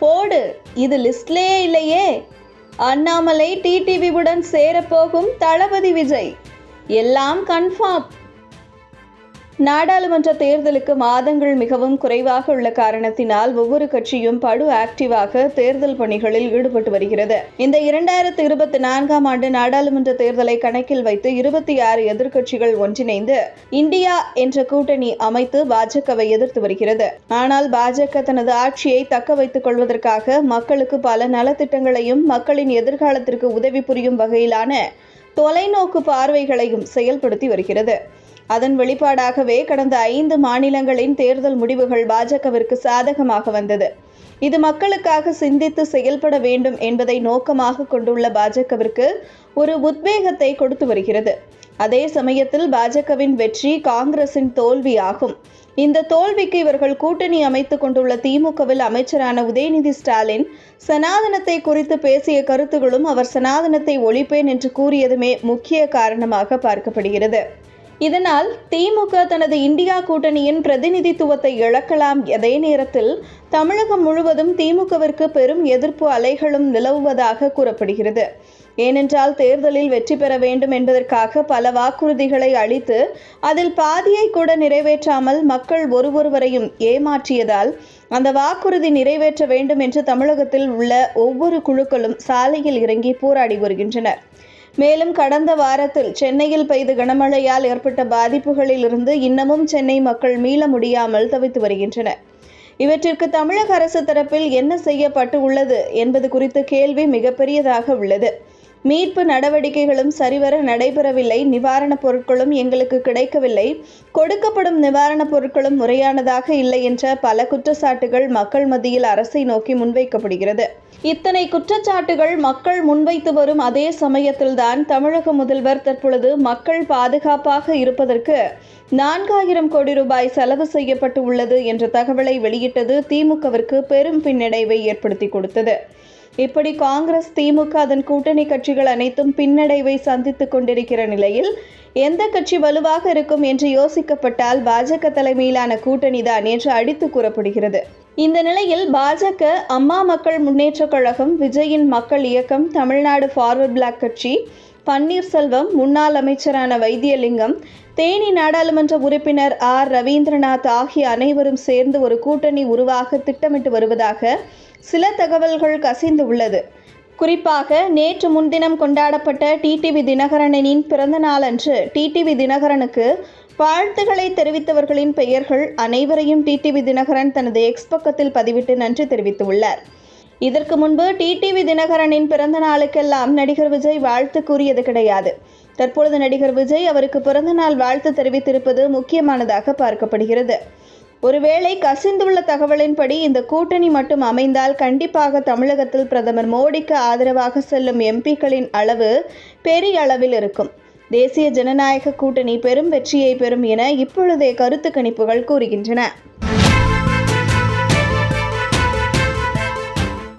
போடு. இது லிஸ்ட்லேயே இல்லையே. அண்ணாமலை டிடிவியுடன் சேரப்போகும் தளபதி விஜய். எல்லாம் கன்ஃபார்ம் நாடாளுமன்ற தேர்தலுக்கு மாதங்கள் மிகவும் குறைவாக உள்ள காரணத்தினால் ஒவ்வொரு கட்சியும் படு ஆக்டிவாக தேர்தல் பணிகளில் ஈடுபட்டு வருகிறது. இந்த இரண்டாயிரத்து இருபத்தி நான்காம் ஆண்டு நாடாளுமன்ற தேர்தலை கணக்கில் வைத்து இருபத்தி ஆறு எதிர்க்கட்சிகள் ஒன்றிணைந்து இந்தியா என்ற கூட்டணி அமைத்து பாஜகவை எதிர்த்து வருகிறது. ஆனால் பாஜக தனது ஆட்சியை தக்க வைத்துக் கொள்வதற்காக மக்களுக்கு பல நலத்திட்டங்களையும் மக்களின் எதிர்காலத்திற்கு உதவி புரியும் வகையிலான தொலைநோக்கு பார்வைகளையும் செயல்படுத்தி வருகிறது. அதன் வெளிப்பாடாகவே கடந்த ஐந்து மாநிலங்களின் தேர்தல் முடிவுகள் பாஜகவிற்கு சாதகமாக வந்தது. இது மக்களுக்காக சிந்தித்து செயல்பட வேண்டும் என்பதை நோக்கமாக கொண்டுள்ள பாஜகவிற்கு ஒரு உத்வேகத்தை கொடுத்து வருகிறது. அதே சமயத்தில் பாஜகவின் வெற்றி காங்கிரசின் தோல்வி ஆகும் இந்த தோல்விக்கு இவர்கள் கூட்டணி அமைத்துக் கொண்டுள்ள திமுகவில் அமைச்சரான உதயநிதி ஸ்டாலின் சனாதனத்தை குறித்து பேசிய கருத்துகளும் அவர் சனாதனத்தை ஒழிப்பேன் என்று கூறியதுமே முக்கிய காரணமாக பார்க்கப்படுகிறது. இதனால் திமுக தனது இந்தியா கூட்டணியின் பிரதிநிதித்துவத்தை இழக்கலாம் அதே நேரத்தில் தமிழகம் முழுவதும் திமுகவிற்கு பெரும் எதிர்ப்பு அலைகளும் நிலவுவதாக கூறப்படுகிறது. ஏனென்றால் தேர்தலில் வெற்றி பெற வேண்டும் என்பதற்காக பல வாக்குறுதிகளை அளித்து அதில் பாதியை கூட நிறைவேற்றாமல் மக்கள் ஒருவொருவரையும் ஏமாற்றியதால் அந்த வாக்குறுதி நிறைவேற்ற வேண்டும் என்று தமிழகத்தில் உள்ள ஒவ்வொரு குழுக்களும் சாலையில் இறங்கி போராடி வருகின்றனர். மேலும் கடந்த வாரத்தில் சென்னையில் பெய்த கனமழையால் ஏற்பட்ட பாதிப்புகளில் இருந்து இன்னமும் சென்னை மக்கள் மீள முடியாமல் தவித்து வருகின்றனர். இவற்றிற்கு தமிழக அரசு தரப்பில் என்ன செய்யப்பட்டு உள்ளது என்பது குறித்த கேள்வி மிகப்பெரியதாக உள்ளது. மீட்பு நடவடிக்கைகளும் சரிவர நடைபெறவில்லை. நிவாரணப் பொருட்களும் எங்களுக்கு கிடைக்கவில்லை. கொடுக்கப்படும் நிவாரணப் பொருட்களும் முறையானதாக இல்லை என்ற பல குற்றச்சாட்டுகள் மக்கள் மத்தியில் அரசை நோக்கி முன்வைக்கப்படுகிறது. இத்தனை குற்றச்சாட்டுகள் மக்கள் முன்வைத்து வரும் அதே சமயத்தில்தான் தமிழக முதல்வர் தற்பொழுது மக்கள் பாதுகாப்பாக இருப்பதற்கு நான்காயிரம் கோடி ரூபாய் செலவு செய்யப்பட்டு உள்ளது என்ற தகவலை வெளியிட்டது திமுகவிற்கு பெரும் பின்னடைவை ஏற்படுத்தி கொடுத்தது. இப்படி காங்கிரஸ் திமுக அதன் கூட்டணி கட்சிகள் அனைத்தும் பின்னடைவை சந்தித்துக் கொண்டிருக்கிற நிலையில் எந்த கட்சி வலுவாக இருக்கும் என்று யோசிக்கப்பட்டால் பாஜக தலைமையிலான கூட்டணி தான் என்று அடித்து கூறப்படுகிறது. இந்த நிலையில் பாஜக அம்மா மக்கள் முன்னேற்றக் கழகம் விஜயின் மக்கள் இயக்கம் தமிழ்நாடு ஃபார்வர்ட் பிளாக் கட்சி பன்னீர்செல்வம் முன்னாள் அமைச்சரான வைத்தியலிங்கம் தேனி நாடாளுமன்ற உறுப்பினர் ஆர். ரவீந்திரநாத் ஆகிய அனைவரும் சேர்ந்து ஒரு கூட்டணி உருவாக திட்டமிட்டு வருவதாக சில தகவல்கள் கசிந்து உள்ளது. குறிப்பாக நேற்று முன்தினம் கொண்டாடப்பட்ட டிடிவி தினகரனின் பிறந்த நாளன்று டிடிவி தினகரனுக்கு வாழ்த்துக்களை தெரிவித்தவர்களின் பெயர்கள் அனைவரையும் டிடிவி தினகரன் தனது எக்ஸ் பக்கத்தில் பதிவிட்டு நன்றி தெரிவித்துள்ளார் இதற்கு முன்பு டிடிவி தினகரனின் பிறந்த நாளுக்கெல்லாம் நடிகர் விஜய் வாழ்த்து கூறியது கிடையாது. தற்பொழுது நடிகர் விஜய் அவருக்கு பிறந்தநாள் வாழ்த்து தெரிவித்திருப்பது முக்கியமானதாக பார்க்கப்படுகிறது. ஒருவேளை கசிந்துள்ள தகவலின்படி இந்த கூட்டணி மட்டும் அமைந்தால் கண்டிப்பாக தமிழகத்தில் பிரதமர் மோடிக்கு ஆதரவாக செல்லும் எம்பிக்களின் அளவு பெரிய அளவில் இருக்கும். தேசிய ஜனநாயக கூட்டணி பெரும் வெற்றியை பெறும் என இப்பொழுதே கருத்து கணிப்புகள் கூறுகின்றன.